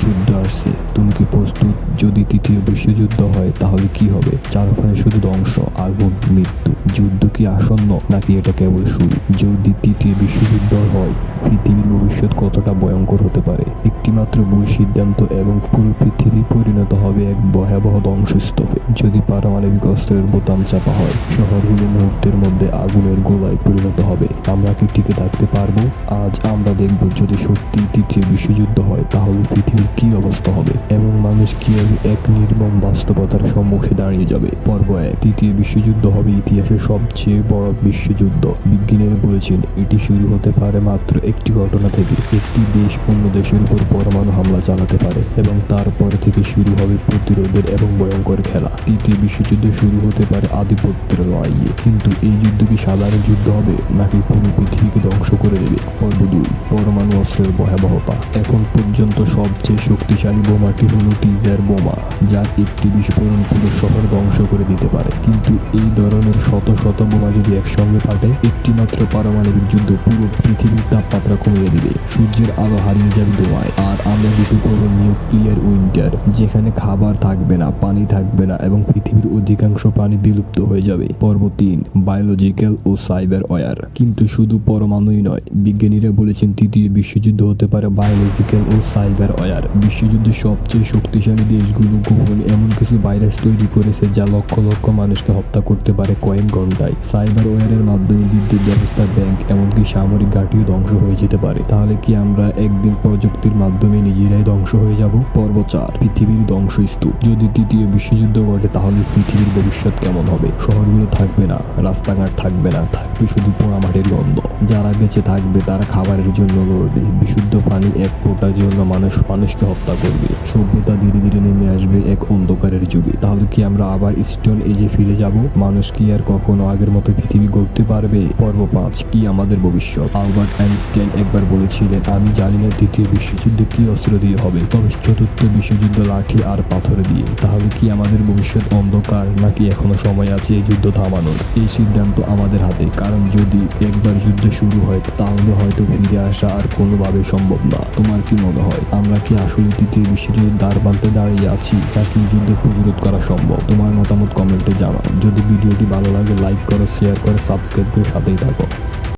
যুদ্ধ আসছে। তুমি কি প্রস্তুত? যদি তৃতীয় বিশ্বযুদ্ধ হয়, তাহলে কি হবে? চারপাশে শুধু ধ্বংস আগুন মৃত্যু। যুদ্ধ কি আসন্ন, নাকি এটা কেবল শুরু? যদি পৃথিবীর ভবিষ্যৎ কতটা ভয়ঙ্কর হতে পারে? একটিমাত্র ভুল সিদ্ধান্ত এবং পুরো পৃথিবী পরিণত হবে এক ভয়াবহ ধ্বংসস্তূপে। যদি পারমাণবিক অস্ত্রের বোতাম চাপা হয়, শহরগুলো মুহূর্তের মধ্যে আগুনের গোলায় পরিণত হবে। আমরা কি টিকে থাকতে পারব? আজ আমরা দেখব যদি সত্যি তৃতীয় বিশ্বযুদ্ধ হয়, তাহলে পৃথিবীর কি অবস্থা হবে? এবং মানুষ কীভাবে এক নির্মম বাস্তবতার সম্মুখে দাঁড়িয়ে যাবে। পর্ব এক, তৃতীয় বিশ্বযুদ্ধ হবে ইতিহাসের সবচেয়ে বড় বিশ্বযুদ্ধ। বিজ্ঞানীরা বলেছেন, এটি শুরু হতে পারে মাত্র একটি ঘটনা থেকে। একটি দেশ অন্য দেশের উপর পরমাণু হামলা চালাতে পারে এবং তারপর থেকে শুরু হবে প্রতিরোধের এবং ভয়ঙ্কর খেলা। তৃতীয় বিশ্বযুদ্ধ শুরু হতে পারে আধিপত্যের লড়াইয়ে। কিন্তু এই যুদ্ধ কি সাধারণ যুদ্ধ হবে, নাকি পুরো পৃথিবীকে ধ্বংস করে দেবে। পর্ব দুই পরমাণু অস্ত্রের ভয়াবহতা। এখন পর্যন্ত সবচেয়ে শক্তিশালী বোমাটি হলো টিজার বোমা, যা একটি বিস্ফোরণ পুরো শহর ধ্বংস করে দিতে পারে। কিন্তু এই ধরনের শত শত বোমা যদি একসঙ্গে ফাটে, একটি মাত্র পারমাণবিক যুদ্ধ পুরো পৃথিবীর তাপমাত্রা কমিয়ে দিবে। সূর্যের আলো হারিয়ে যাবে ধোঁয়ায়। আর আমরা ঢুকে পড়ব নিউক্লিয়ার উইন্টার, যেখানে খাবার থাকবে না, পানি থাকবে না এবং পৃথিবীর অধিকাংশ প্রাণী বিলুপ্ত হয়ে যাবে। পর্ব তিন, বায়োলজিক্যাল ও সাইবার ওয়ার কিন্তু শুধু পরমাণুই নয়। বিজ্ঞানীরা বলেছেন তৃতীয় বিশ্বযুদ্ধ হতে পারে বায়োলজিক্যাল ও সাইবার ওয়ার বিশ্বযুদ্ধের সবচেয়ে শক্তিশালী দেশগুলো গোপনে এমন কিছু ভাইরাস তৈরি করেছে যা লক্ষ লক্ষ মানুষকে হত্যা করতে পারে কয়েক ঘন্টায় সাইবার ওয়ারের মাধ্যমে বিদ্যুৎ ব্যবস্থা, ব্যাংক, এমনকি সামরিক ঘাটিও ধ্বংস হয়ে যেতে পারে। তাহলে কি আমরা একদিন প্রযুক্তির মাধ্যমে নিজেরাই ধ্বংস হয়ে যাব? পর্ব চার, পৃথিবীর ধ্বংসস্তূপ। যদি তৃতীয় বিশ্বযুদ্ধ ঘটে, তাহলে পৃথিবীর ভবিষ্যৎ কেমন হবে? শহরগুলো থাকবে না, রাস্তাঘাট থাকবে না, থাকবে শুধু পোড়া মাটির গন্ধ। যারা বেঁচে থাকবে, তারা খাবারের জন্য লড়বে। বিশুদ্ধ পানি এক ফোঁটার জন্য মানুষ মানুষকে হত্যা করবে। সভ্যতা ধীরে ধীরে নেমে আসবে এক অন্ধকারের যুগে। তাহলে কি আমরা আবার স্টোন এজে ফিরে যাব? মানুষ কি আর কখনো আগের মতো পৃথিবী গড়তে পারবে? পর্ব পাঁচ, কি আমাদের ভবিষ্যৎ? আলবার্ট আইনস্টাইন একবার বলেছিলেন, আমি জানি না দ্বিতীয় বিশ্বযুদ্ধ কি অস্ত্র দিয়ে হবে, তবে চতুর্থ বিশ্বযুদ্ধ লাঠি আর পাথর দিয়ে। তাহলে কি আমাদের ভবিষ্যৎ অন্ধকার নাকি এখনও সময় আছে এই যুদ্ধ থামানোর? এই সিদ্ধান্ত আমাদের হাতে, কারণ যদি একবার যুদ্ধ শুরু হয় তাহলে হয়তো ফিরে আসা আর কোনোভাবে সম্ভব না। তোমার কি মনে হয়? আমরা কি আসলে তৃতীয় বিশ্বযুদ্ধের দ্বার প্রান্তে দাঁড়িয়ে আছি যুদ্ধে যুদ্ধ প্রতিরোধ করা সম্ভব? তোমার মতামত কমেন্টে জানাও। যদি ভিডিওটি ভালো লাগে, লাইক করো শেয়ার করো সাবস্ক্রাইব করে সাথেই থাকো।